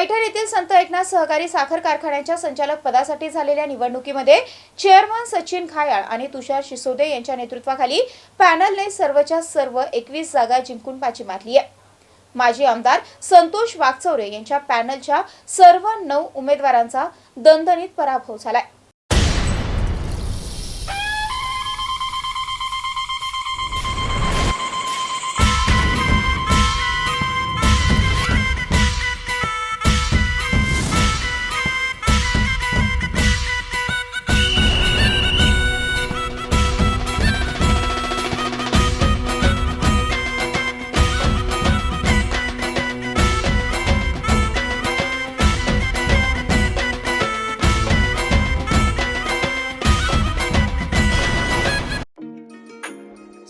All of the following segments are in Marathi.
पैठण येथील संत एकनाथ सहकारी साखर कारखान्याच्या संचालक पदासाठी झालेल्या निवडणुकीमध्ये चेअरमन सचिन खायाळ आणि तुषार शिसोदे यांच्या नेतृत्वाखाली पॅनलने सर्वच्या सर्व एकवीस जागा जिंकून बाजी मारली आहे. माजी आमदार संतोष वागचौरे यांच्या पॅनलच्या सर्व नऊ उमेदवारांचा दणदणीत पराभव झालाय.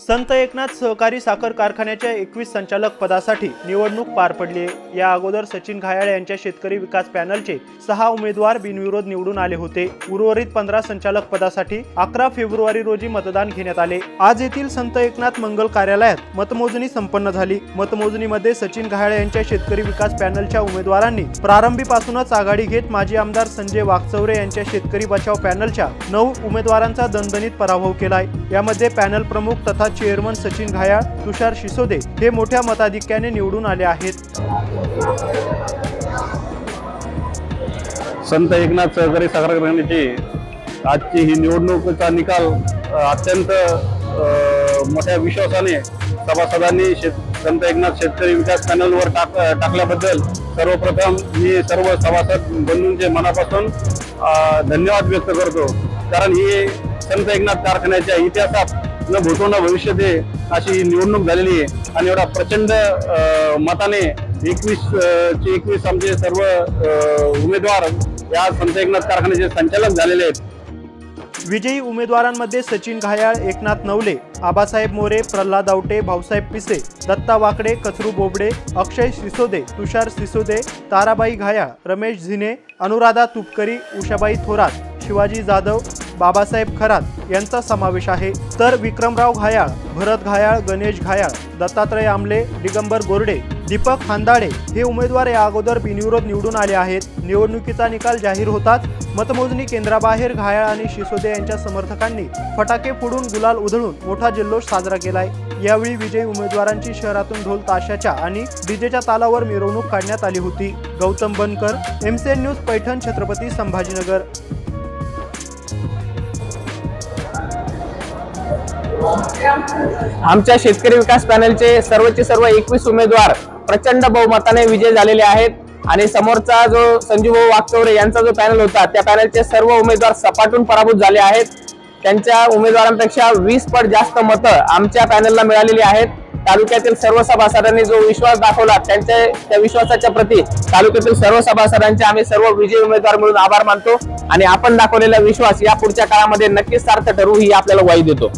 संत एकनाथ सहकारी साखर कारखान्याच्या एकवीस संचालक पदासाठी निवडणूक पार पडली आहे. या अगोदर सचिन घायाळ यांच्या शेतकरी विकास पॅनलचे सहा उमेदवार बिनविरोध निवडून आले होते. उर्वरित पंधरा संचालक पदासाठी अकरा फेब्रुवारी रोजी मतदान घेण्यात आले. आज येथील संत एकनाथ मंगल कार्यालयात मतमोजणी संपन्न झाली. मतमोजणीमध्ये सचिन घायाळ यांच्या शेतकरी विकास पॅनलच्या उमेदवारांनी प्रारंभीपासूनच आघाडी घेत माजी आमदार संजय वागचौरे यांच्या शेतकरी बचाव पॅनलच्या नऊ उमेदवारांचा दणदणीत पराभव केलाय. यामध्ये पॅनल प्रमुख तथा चेअरमन सचिन घायाळ तुषार शिसोदे हे मोठ्या मताधिक्याने निवडून आले आहेत. संत एकनाथ सहकारी साखर कारखान्याची आजची ही निवडणुकीचा निकाल अत्यंत मोठ्या विश्वासाने सभासदांनी शेत संत एकनाथ शेतकरी विकास पॅनलवर टाक टाकल्याबद्दल सर्वप्रथम मी सर्व सभासद बंधूंचे मनापासून धन्यवाद व्यक्त करतो. कारण ही संत एकनाथ कारखान्याच्या इतिहासात न भूतो न भविष्य दे अशी निवडणूक झालेली आहे. आणि एवढा प्रचंड मताने एकवीस चे एकवीस आमचे सर्व उमेदवार या संत एकनाथ कारखान्याचे संचालक झालेले आहेत. विजयी उमेदवारांमध्ये सचिन घायाळ एकनाथ नवले आबासाहेब मोरे प्रल्हाद आवटे भाऊसाहेब पिसे दत्ता वाकडे कचरू बोबडे अक्षय सिसोदे तुषार सिसोदे ताराबाई घायाळ रमेश झिने अनुराधा तुपकरी उषाबाई थोरात शिवाजी जाधव बाबासाहेब खरात यांचा समावेश आहे. तर विक्रमराव घायाळ भरत घायाळ गणेश घायाळ दत्तात्रय आमले दिगंबर गोरडे दीपक खांदाळे हे उमेदवार या अगोदर बिनविरोध निवडून आले आहेत. निवडणुकीचा निकाल जाहीर होताच मतमोजणी केंद्राबाहेर घायाळ आणि शिसोदे यांच्या समर्थकांनी फटाके फोडून गुलाल उधळून मोठा जल्लोष साजरा केलाय. यावेळी विजयी उमेदवारांची शहरातून ढोल ताशाच्या आणि डीजेच्या तालावर मिरवणूक काढण्यात आली होती. Gautam Bankar MCN news Paithan Chhatrapati Sambhajinagar. आमच्या शेतकरी विकास पॅनलचे सर्वचे सर्व एकवीस उमेदवार प्रचंड बहुमताने विजय झालेले आहेत. आणि समोरचा जो संजूभाऊ वागचौरे यांचा जो पॅनल होता त्या पॅनलचे सर्व उमेदवार सपाटून पराभूत झाले आहेत. त्यांच्या उमेदवारांपेक्षा वीस पट जास्त मतं आमच्या पॅनलला मिळालेली आहेत. तालुक्यातील सर्व सभासदांनी जो विश्वास दाखवला त्यांच्या त्या विश्वासाच्या प्रती तालुक्यातील सर्व सभासदांचे आम्ही सर्व विजयी उमेदवार म्हणून आभार मानतो. आणि आपण दाखवलेला विश्वास या पुढच्या काळामध्ये नक्कीच सार्थ ठरू ही आपल्याला वाई देतो.